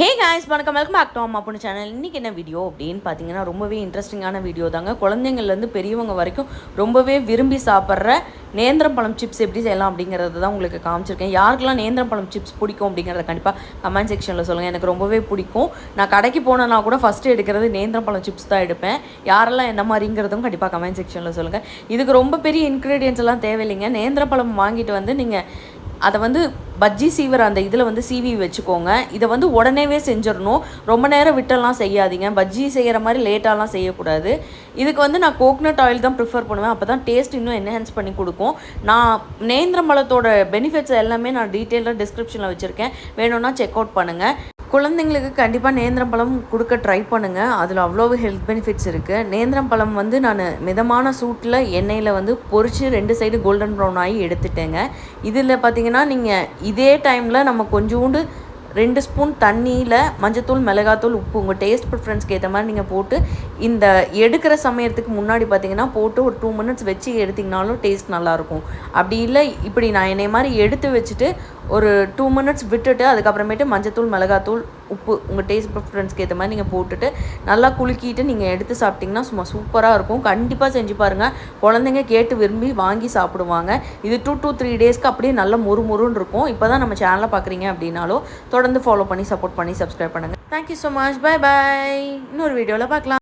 ஹே guys வணக்கம். Welcome back to அம்மா பொண்ணு சேனல் இன்றைக்கி என்ன வீடியோ அப்படின்னு பார்த்தீங்கன்னா ரொம்பவே இன்ட்ரெஸ்டிங்கான வீடியோ தாங்க. குழந்தைங்கள்லேருந்து பெரியவங்க வரைக்கும் ரொம்பவே விரும்பி சாப்பிட்ற நேந்திரம் பழம் சிப்ஸ் எப்படி செய்யலாம் அப்படிங்கிறது தான் உங்களுக்கு காமிச்சிருக்கேன். யாருக்கெல்லாம் நேந்திரம் பழம் சிப்ஸ் பிடிக்கும் அப்படிங்கிறத கண்டிப்பாக கமெண்ட் செக்ஷனில் சொல்லுங்கள் எனக்கு ரொம்பவே பிடிக்கும். நான் கடைக்கு போனேன்னா கூட ஃபஸ்ட்டு எடுக்கிறது நேந்திரம் பழம் சிப்ஸ் தான் எடுப்பேன். யாரெல்லாம் என்ன மாதிரிங்கிறதும் கண்டிப்பாக கமெண்ட் செக்ஷனில் சொல்லுங்கள் இதுக்கு ரொம்ப பெரிய இன்க்ரீடியன்ஸ் எல்லாம் தேவையில்லைங்க. நேந்திரம் பழம் வாங்கிட்டு வந்து நீங்கள் அதை வந்து பஜ்ஜி சீவர் அந்த இதில் வந்து சீவி வச்சுக்கோங்க. இதை வந்து உடனேவே செஞ்சிடணும். ரொம்ப நேரம் விட்டெல்லாம் செய்யாதீங்க. பஜ்ஜி செய்கிற மாதிரி லேட்டாலாம் செய்யக்கூடாது. இதுக்கு வந்து நான் கோக்னட் ஆயில் தான் ப்ரிஃபர் பண்ணுவேன். அப்போ தான் டேஸ்ட் இன்னும் என்ஹான்ஸ் பண்ணி கொடுக்கும். நான் நேந்திரமலத்தோட பெனிஃபிட்ஸ் எல்லாமே நான் டீட்டெயிலாக டிஸ்கிரிப்ஷனில் வச்சுருக்கேன். வேணும்னா செக் அவுட் பண்ணுங்கள் குழந்தைங்களுக்கு கண்டிப்பாக நேந்திரம் பழம் கொடுக்க ட்ரை பண்ணுங்கள் அதில் அவ்வளோ ஹெல்த் பெனிஃபிட்ஸ் இருக்குது நேந்திரம் பழம் வந்து நான் மிதமான சூட்டில் எண்ணெயில் வந்து பொரித்து ரெண்டு சைடு கோல்டன் ப்ரௌன் ஆகி எடுத்துட்டேங்க. இதில் பார்த்தீங்கன்னா நீங்கள் இதே டைமில் நம்ம கொஞ்சோண்டு ரெண்டு ஸ்பூன் தண்ணியில் மஞ்சத்தூள் மிளகாத்தூள் உப்பு. உங்கள் டேஸ்ட் ப்ரிஃபரன்ஸ்க்கு ஏற்ற மாதிரி நீங்கள் போட்டு இந்த எடுக்கிற சமயத்துக்கு முன்னாடி பார்த்தீங்கன்னா போட்டு ஒரு டூ மினிட்ஸ் வச்சு எடுத்திங்கனாலும் டேஸ்ட் நல்லாயிருக்கும். அப்படி இல்லை இப்படி நான் என்னை மாதிரி எடுத்து வச்சுட்டு ஒரு டூ மினிட்ஸ் விட்டுட்டு அதுக்கப்புறமேட்டு மஞ்சத்தூள் மிளகாத்தூள் உப்பு உங்கள் டேஸ்ட் ப்ரிஃபரன்ஸ்க்கு ஏற்ற மாதிரி நீங்கள் போட்டுட்டு நல்லா குலுக்கிட்டு நீங்கள் எடுத்து சாப்பிட்டிங்கன்னா சும்மா சூப்பராக இருக்கும். கண்டிப்பாக செஞ்சு பாருங்கள் குழந்தைங்க கேட்டு விரும்பி வாங்கி சாப்பிடுவாங்க. இது டூ டூ த்ரீ டேஸ்க்கு அப்படியே நல்ல மொறு மொறுன்னு இருக்கும். இப்போ தான் நம்ம சேனலை பார்க்குறீங்க அப்படின்னாலும் தொடர்ந்து ஃபாலோ பண்ணி சப்போர்ட் பண்ணி சப்ஸ்கிரைப் பண்ணுங்கள் thank you so much bye bye இன்னொரு வீடியோவில் பார்க்கலாம்